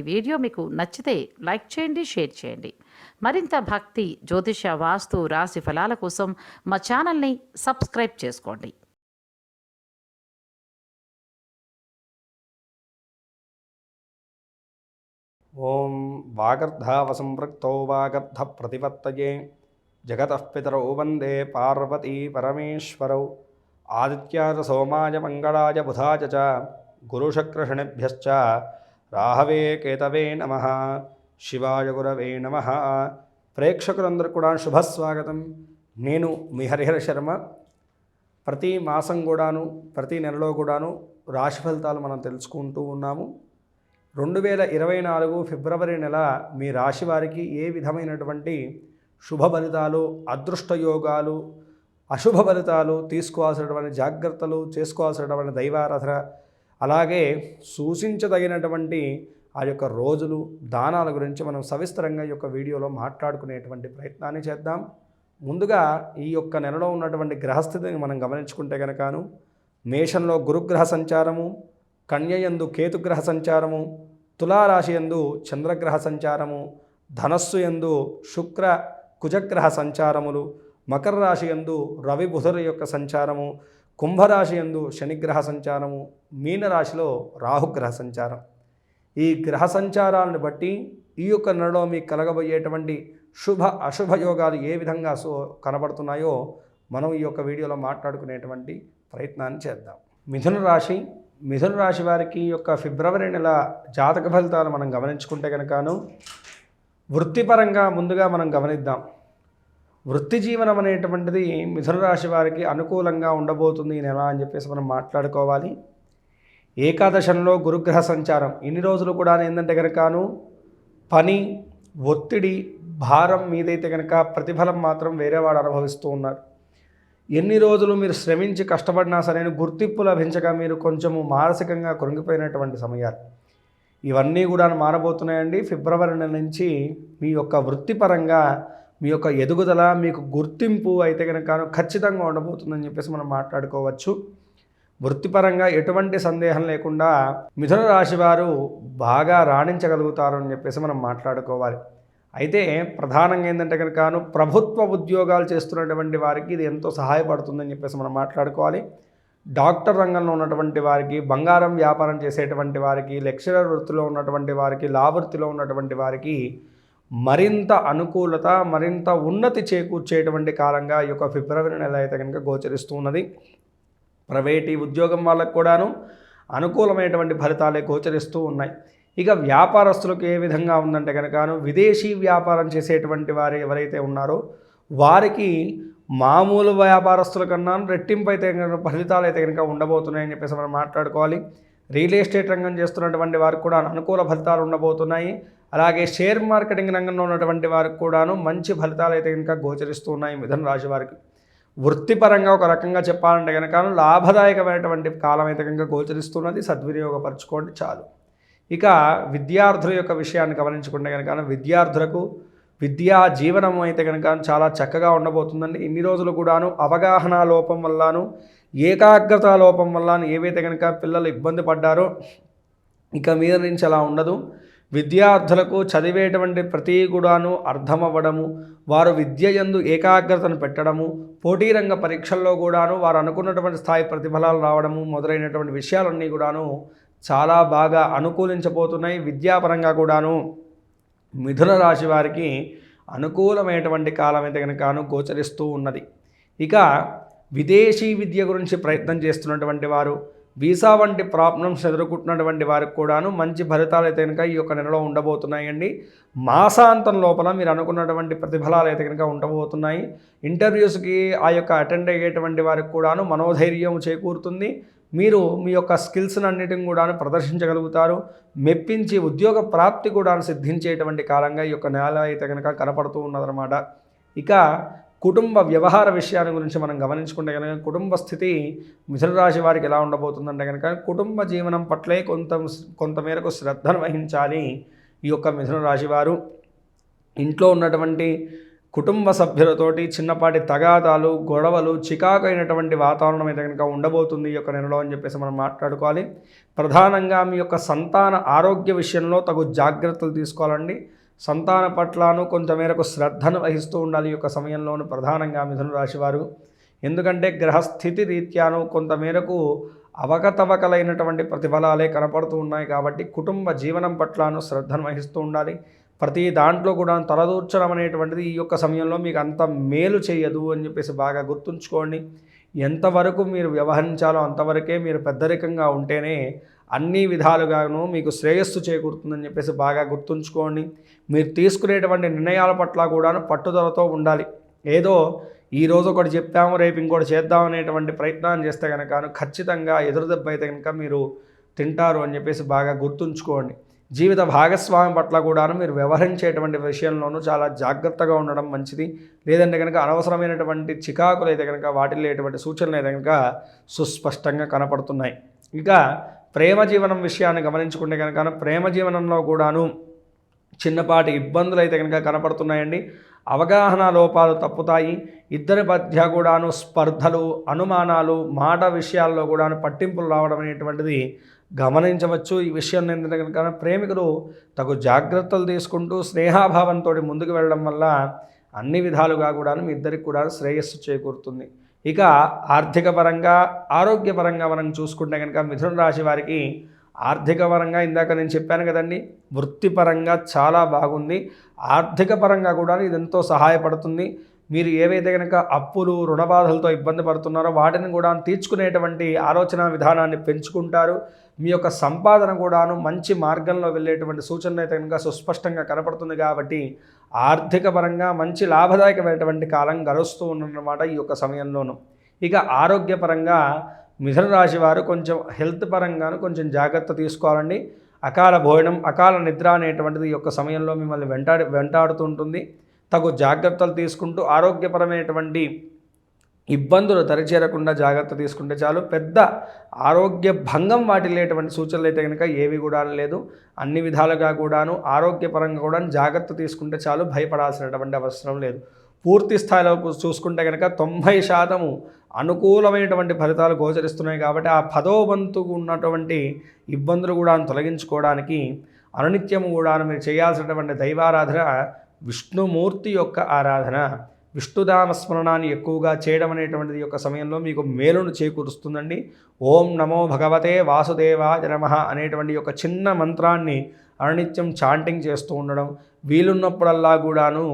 ఈ వీడియో మీకు నచ్చితే లైక్ చేయండి షేర్ చేయండి. మరింత భక్తి జ్యోతిష వాస్తు రాశి ఫలాల కోసం మా ఛానల్ని సబ్స్క్రైబ్ చేసుకోండి. ఓం వాగర్ధావసంపృక్తో వాగర్ధ ప్రతిపత్తయే జగతః పితరౌ వందే పార్వతీ పరమేశ్వరౌ. ఆదిత్యాయ సోమాయ మంగళాయ బుధాయ చ. గురుశక్రషణిభ్యశ్చ రాహవే కేతవే నమ. శివాయ గురవే నమ. ప్రేక్షకులందరూ కూడా శుభస్వాగతం. నేను మీ హరిహర శర్మ. ప్రతి మాసం కూడాను ప్రతి నెలలో కూడాను రాశి ఫలితాలు మనం తెలుసుకుంటూ ఉన్నాము. రెండు వేల ఇరవై నాలుగు ఫిబ్రవరి నెల మీ రాశి వారికి ఏ విధమైనటువంటి శుభ ఫలితాలు అదృష్ట యోగాలు అశుభ ఫలితాలు తీసుకోవాల్సినటువంటి జాగ్రత్తలు చేసుకోవాల్సినటువంటి దైవారాధన అలాగే సూచించదగినటువంటి ఆ యొక్క రోజులు దానాల గురించి మనం సవిస్తరంగా ఈ యొక్క వీడియోలో మాట్లాడుకునేటువంటి ప్రయత్నాన్ని చేద్దాం. ముందుగా ఈ యొక్క నెలలో ఉన్నటువంటి గ్రహస్థితిని మనం గమనించుకుంటే కనుకను మేషంలో గురుగ్రహ సంచారము కన్యయందు కేతుగ్రహ సంచారము తులారాశి యందు చంద్రగ్రహ సంచారము ధనస్సు యందు శుక్ర కుజగ్రహ సంచారములు మకర రాశి యందు రవి బుధుల యొక్క సంచారము కుంభరాశి యందు శనిగ్రహ సంచారము మీనరాశిలో రాహుగ్రహ సంచారం. ఈ గ్రహ సంచారాలను బట్టి ఈ యొక్క నెలలో మీకు కలగబోయేటువంటి శుభ అశుభ యోగాలు ఏ విధంగా సో కనబడుతున్నాయో మనం ఈ యొక్క వీడియోలో మాట్లాడుకునేటువంటి ప్రయత్నాన్ని చేద్దాం. మిథున రాశి మిథున రాశి వారికి ఈ యొక్క ఫిబ్రవరి నెల జాతక ఫలితాలు మనం గమనించుకుంటే కనుకను వృత్తిపరంగా ముందుగా మనం గమనిద్దాం. వృత్తి జీవనం అనేటువంటిది మిథున రాశి వారికి అనుకూలంగా ఉండబోతుంది ఈ నెల అని చెప్పేసి మనం మాట్లాడుకోవాలి. ఏకాదశంలో గురుగ్రహ సంచారం. ఇన్ని రోజులు కూడా ఏంటంటే కనుకను పని ఒత్తిడి భారం మీదైతే కనుక ప్రతిఫలం మాత్రం వేరేవాడు అనుభవిస్తూ ఉన్నారు. ఎన్ని రోజులు మీరు శ్రమించి కష్టపడినా సరే గుర్తింపు లభించక మీరు కొంచెము మానసికంగా కృంగిపోయినటువంటి సమయాలు. ఇవన్నీ కూడా మారబోతున్నాయండి. ఫిబ్రవరి నెల నుంచి మీ యొక్క వృత్తిపరంగా మీ యొక్క ఎదుగుదల మీకు గుర్తింపు అయితే కనుక ఖచ్చితంగా ఉండబోతుందని చెప్పేసి మనం మాట్లాడుకోవచ్చు. వృత్తిపరంగా ఎటువంటి సందేహం లేకుండా మిథున రాశి వారు బాగా రాణించగలుగుతారు అని చెప్పేసి మనం మాట్లాడుకోవాలి. అయితే ప్రధానంగా ఏంటంటే కనుక ప్రభుత్వ ఉద్యోగాలు చేస్తున్నటువంటి వారికి ఇది ఎంతో సహాయపడుతుందని చెప్పేసి మనం మాట్లాడుకోవాలి. డాక్టర్ రంగంలో ఉన్నటువంటి వారికి బంగారం వ్యాపారం చేసేటువంటి వారికి లెక్చరర్ వృత్తిలో ఉన్నటువంటి వారికి లా వృత్తిలో ఉన్నటువంటి వారికి మరింత అనుకూలత మరింత ఉన్నతి చేకూర్చేటువంటి కాలంగా ఈ యొక్క ఫిబ్రవరి నెల అయితే కనుక గోచరిస్తూ ఉన్నది. ప్రైవేటీ ఉద్యోగం వాళ్ళకు కూడాను అనుకూలమైనటువంటి ఫలితాలే గోచరిస్తూ ఉన్నాయి. ఇక వ్యాపారస్తులకు ఏ విధంగా ఉందంటే కనుకను విదేశీ వ్యాపారం చేసేటువంటి వారు ఎవరైతే ఉన్నారో వారికి మామూలు వ్యాపారస్తుల కన్నా రెట్టింపు అయితే ఫలితాలు అయితే కనుక ఉండబోతున్నాయని చెప్పేసి మనం మాట్లాడుకోవాలి. రియల్ ఎస్టేట్ రంగం చేస్తున్నటువంటి వారికి కూడా అనుకూల ఫలితాలు ఉండబోతున్నాయి. అలాగే షేర్ మార్కెటింగ్ రంగంలో ఉన్నటువంటి వారికి కూడాను మంచి ఫలితాలు అయితే కనుక గోచరిస్తూ ఉన్నాయి మిథున రాశి వారికి. వృత్తిపరంగా ఒక రకంగా చెప్పాలంటే కనుక లాభదాయకమైనటువంటి కాలం అయితే కనుక గోచరిస్తున్నది. సద్వినియోగపరచుకోండి చాలు. ఇక విద్యార్థుల యొక్క విషయాన్ని గమనించుకుంటే కనుక విద్యార్థులకు విద్యా జీవనం అయితే కనుక చాలా చక్కగా ఉండబోతుందండి. ఇన్ని రోజులు కూడాను అవగాహన లోపం వల్లను ఏకాగ్రత లోపం వల్ల ఏవైతే కనుక పిల్లలు ఇబ్బంది పడ్డారో ఇక మీద నుంచి అలా ఉండదు. విద్యార్థులకు చదివేటువంటి ప్రతి కూడాను అర్థమవ్వడము వారు విద్య యందు ఏకాగ్రతను పెట్టడము పోటీ రంగ పరీక్షల్లో కూడాను వారు అనుకున్నటువంటి స్థాయి ప్రతిఫలాలు రావడము మొదలైనటువంటి విషయాలన్నీ కూడాను చాలా బాగా అనుకూలించబోతున్నాయి. విద్యాపరంగా కూడాను మిథున రాశి వారికి అనుకూలమైనటువంటి కాలం అయితే కనుక గోచరిస్తూ ఉన్నది. ఇక విదేశీ విద్య గురించి ప్రయత్నం చేస్తున్నటువంటి వారు వీసా వంటి ప్రాబ్లమ్స్ ఎదుర్కొంటున్నటువంటి వారికి కూడాను మంచి ఫలితాలు అయితే కనుక ఈ యొక్క నెలలో ఉండబోతున్నాయండి. మాసాంతం లోపల మీరు అనుకున్నటువంటి ప్రతిఫలాలు అయితే కనుక ఉండబోతున్నాయి. ఇంటర్వ్యూస్కి ఆ యొక్క అటెండ్ అయ్యేటువంటి వారికి కూడాను మనోధైర్యం చేకూరుతుంది. మీరు మీ యొక్క స్కిల్స్ని అన్నిటిని కూడా ప్రదర్శించగలుగుతారు. మెప్పించి ఉద్యోగ ప్రాప్తి కూడా సిద్ధించేటువంటి కాలంగా ఈ యొక్క నేల అయితే కనుక కనపడుతూ ఉన్నదన్నమాట. ఇక కుటుంబ వ్యవహార విషయాన్ని గురించి మనం గమనించుకుంటే కనుక కుటుంబ స్థితి మిథునరాశి వారికి ఎలా ఉండబోతుందంటే కనుక కుటుంబ జీవనం పట్లే కొంత కొంతమేరకు శ్రద్ధను వహించాలి ఈ యొక్క మిథున రాశి వారు. ఇంట్లో ఉన్నటువంటి కుటుంబ సభ్యులతోటి చిన్నపాటి తగాదాలు గొడవలు చికాకు అయినటువంటి వాతావరణం అయితే కనుక ఉండబోతుంది ఈ యొక్క నెలలో అని చెప్పేసి మనం మాట్లాడుకోవాలి. ప్రధానంగా మీ యొక్క సంతాన ఆరోగ్య విషయంలో తగు జాగ్రత్తలు తీసుకోవాలండి. సంతాన పట్లను కొంతమేరకు శ్రద్ధను వహిస్తూ ఉండాలి ఈ యొక్క సమయంలోను ప్రధానంగా మిథున రాశి వారు ఎందుకంటే గ్రహస్థితి రీత్యాను కొంతమేరకు అవకతవకలైనటువంటి ప్రతిఫలాలే కనపడుతూ ఉన్నాయి కాబట్టి కుటుంబ జీవనం పట్లను శ్రద్ధను వహిస్తూ ఉండాలి. ప్రతి దాంట్లో కూడా తలదూర్చడం అనేటువంటిది ఈ యొక్క సమయంలో మీకు అంత మేలు చేయదు అని చెప్పేసి బాగా గుర్తుంచుకోండి. ఎంతవరకు మీరు వ్యవహరించాలో అంతవరకే మీరు పెద్దరికంగా ఉంటేనే అన్ని విధాలుగాను మీకు శ్రేయస్సు చేకూరుతుందని చెప్పేసి బాగా గుర్తుంచుకోండి. మీరు తీసుకునేటువంటి నిర్ణయాల పట్ల కూడాను పట్టుదలతో ఉండాలి. ఏదో ఈరోజు ఒకటి చెప్తాము రేపు ఇంకోటి చేద్దాం అనేటువంటి ప్రయత్నాన్ని చేస్తే కనుక ఖచ్చితంగా ఎదురుదెబ్బ అయితే కనుక మీరు తింటారు అని చెప్పేసి బాగా గుర్తుంచుకోండి. జీవిత భాగస్వామి పట్ల కూడాను మీరు వ్యవహరించేటువంటి విషయంలోనూ చాలా జాగ్రత్తగా ఉండడం మంచిది. లేదంటే కనుక అనవసరమైనటువంటి చికాకులు అయితే కనుక వాటిల్లో ఎటువంటి సూచనలు అయితే కనుక సుస్పష్టంగా కనపడుతున్నాయి. ఇక ప్రేమ జీవనం విషయాన్ని గమనించుకుంటే కనుక ప్రేమ జీవనంలో కూడాను చిన్నపాటి ఇబ్బందులు అయితే కనుక కనపడుతున్నాయండి. అవగాహన లోపాలు తప్పుతాయి. ఇద్దరి మధ్య కూడాను స్పర్ధలు అనుమానాలు మాట విషయాల్లో కూడాను పట్టింపులు రావడం అనేటువంటిది గమనించవచ్చు. ఈ విషయం ఎందుకంటే కనుక ప్రేమికులు తగు జాగ్రత్తలు తీసుకుంటూ స్నేహాభావంతో ముందుకు వెళ్ళడం వల్ల అన్ని విధాలుగా కూడాను మీ ఇద్దరికి కూడా శ్రేయస్సు చేకూరుతుంది. ఇక ఆర్థిక పరంగా ఆరోగ్యపరంగా మనం చూసుకుంటే కనుక మిథున రాశి వారికి ఆర్థిక పరంగా ఇందాక నేను చెప్పాను కదండి వృత్తిపరంగా చాలా బాగుంది. ఆర్థిక పరంగా కూడా ఇది ఎంతో సహాయపడుతుంది. మీరు ఏవైతే కనుక అప్పులు రుణబాధలతో ఇబ్బంది పడుతున్నారో వాటిని కూడా తీర్చుకునేటువంటి ఆలోచన విధానాన్ని పెంచుకుంటారు. మీ యొక్క సంపాదన కూడాను మంచి మార్గంలో వెళ్ళేటువంటి సూచనలు అయితే కనుక సుస్పష్టంగా కనపడుతుంది కాబట్టి ఆర్థిక పరంగా మంచి లాభదాయకమైనటువంటి కాలం గడుస్తూ ఉన్నమాట ఈ యొక్క సమయంలోనూ. ఇక ఆరోగ్యపరంగా మిథున రాశి వారు కొంచెం హెల్త్ పరంగాను కొంచెం జాగ్రత్త తీసుకోవాలండి. అకాల భోజనం అకాల నిద్ర అనేటువంటిది ఈ యొక్క సమయంలో మిమ్మల్ని వెంటాడి వెంటాడుతూ ఉంటుంది. తగు జాగ్రత్తలు తీసుకుంటూ ఆరోగ్యపరమైనటువంటి ఇబ్బందులు దరిచేరకుండా జాగ్రత్త తీసుకుంటే చాలు. పెద్ద ఆరోగ్య భంగం వాటిల్లేటువంటి సూచనలు అయితే కనుక ఏవి కూడా లేదు. అన్ని విధాలుగా కూడాను ఆరోగ్యపరంగా కూడా జాగ్రత్త తీసుకుంటే చాలు భయపడాల్సినటువంటి అవసరం లేదు. పూర్తి స్థాయిలో చూసుకుంటే కనుక తొంభై శాతము అనుకూలమైనటువంటి ఫలితాలు గోచరిస్తున్నాయి కాబట్టి ఆ పదో ఉన్నటువంటి ఇబ్బందులు కూడా తొలగించుకోవడానికి అనునిత్యము కూడా మీరు చేయాల్సినటువంటి దైవారాధన విష్ణుమూర్తి యొక్క ఆరాధన విష్ణుధామ స్మరణాన్ని ఎక్కువగా చేయడం అనేటువంటిది యొక్క సమయంలో మీకు మేలును చేకూరుస్తుందండి. ఓం నమో భగవతే వాసుదేవాయ నమ అనేటువంటి యొక్క చిన్న మంత్రాన్ని అనునిత్యం చాంటింగ్ చేస్తూ ఉండడం వీలున్నప్పుడల్లా కూడాను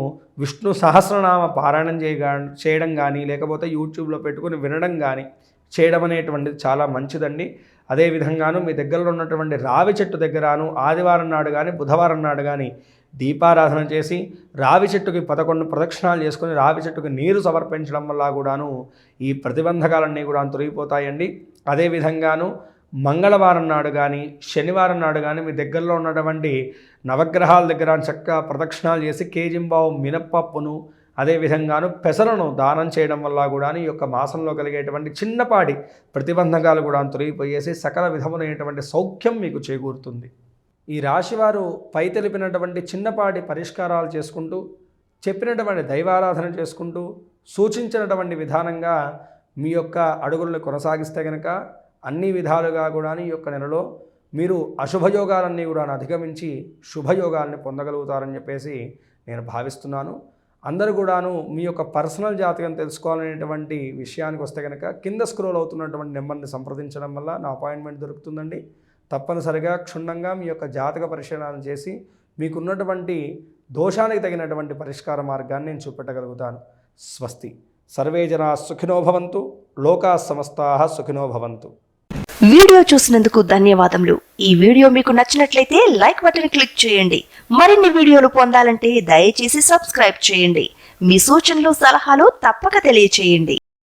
విష్ణు సహస్రనామ పారాయణం చేయగా చేయడం కానీ లేకపోతే యూట్యూబ్లో పెట్టుకుని వినడం కానీ చేయడం అనేటువంటిది చాలా మంచిదండి. అదేవిధంగాను మీ దగ్గరలో ఉన్నటువంటి రావి చెట్టు దగ్గరను ఆదివారం నాడు కానీ బుధవారం నాడు కానీ దీపారాధన చేసి రావి చెట్టుకి పదకొండు ప్రదక్షిణాలు చేసుకొని రావి చెట్టుకి నీరు సమర్పించడం వల్ల కూడాను ఈ ప్రతిబంధకాలన్నీ కూడా తొలగిపోతాయండి. అదేవిధంగాను మంగళవారం నాడు కానీ శనివారం నాడు కానీ మీ దగ్గరలో ఉన్నటువంటి నవగ్రహాల దగ్గర చక్కగా ప్రదక్షిణాలు చేసి కేజింబావు మినప్పప్పును అదేవిధంగాను పెసరను దానం చేయడం వల్ల కూడా ఈ యొక్క మాసంలో కలిగేటువంటి చిన్నపాటి ప్రతిబంధకాలు కూడా తొలగిపోయేసి సకల విధములైనటువంటి సౌఖ్యం మీకు చేకూరుతుంది. ఈ రాశివారు పై తెలిపినటువంటి చిన్నపాటి పరిష్కారాలు చేసుకుంటూ చెప్పినటువంటి దైవారాధన చేసుకుంటూ సూచించినటువంటి విధానంగా మీ యొక్క అడుగులను కొనసాగిస్తే కనుక అన్ని విధాలుగా కూడా ఈ యొక్క నెలలో మీరు అశుభయోగాలన్నీ కూడా అధిగమించి శుభయోగాల్ని పొందగలుగుతారని చెప్పేసి నేను భావిస్తున్నాను. అందరూ కూడాను మీ యొక్క పర్సనల్ జాతకం తెలుసుకోవాలనేటువంటి విషయానికి వస్తే కనుక కింద స్క్రోల్ అవుతున్నటువంటి నెంబర్ని సంప్రదించడం వల్ల నా అపాయింట్మెంట్ దొరుకుతుందండి. తప్పనిసరిగా క్షుణ్ణంగా మీ యొక్క జాతక పరిశీలన చేసి మీకున్నటువంటి దోషానికి తగినటువంటి పరిష్కార మార్గాన్ని నేను చూపెట్టగలుగుతాను. స్వస్తి. సర్వే జనా సుఖినో భవంతు. లోకా సమస్తా సుఖినో భవంతు. వీడియో చూసినందుకు ధన్యవాదములు. ఈ వీడియో మీకు నచ్చినట్లయితే లైక్ బటన్ క్లిక్ చేయండి. మరిన్ని వీడియోలు పొందాలంటే దయచేసి సబ్స్క్రైబ్ చేయండి. మీ సూచనలు సలహాలు తప్పక తెలియచేయండి.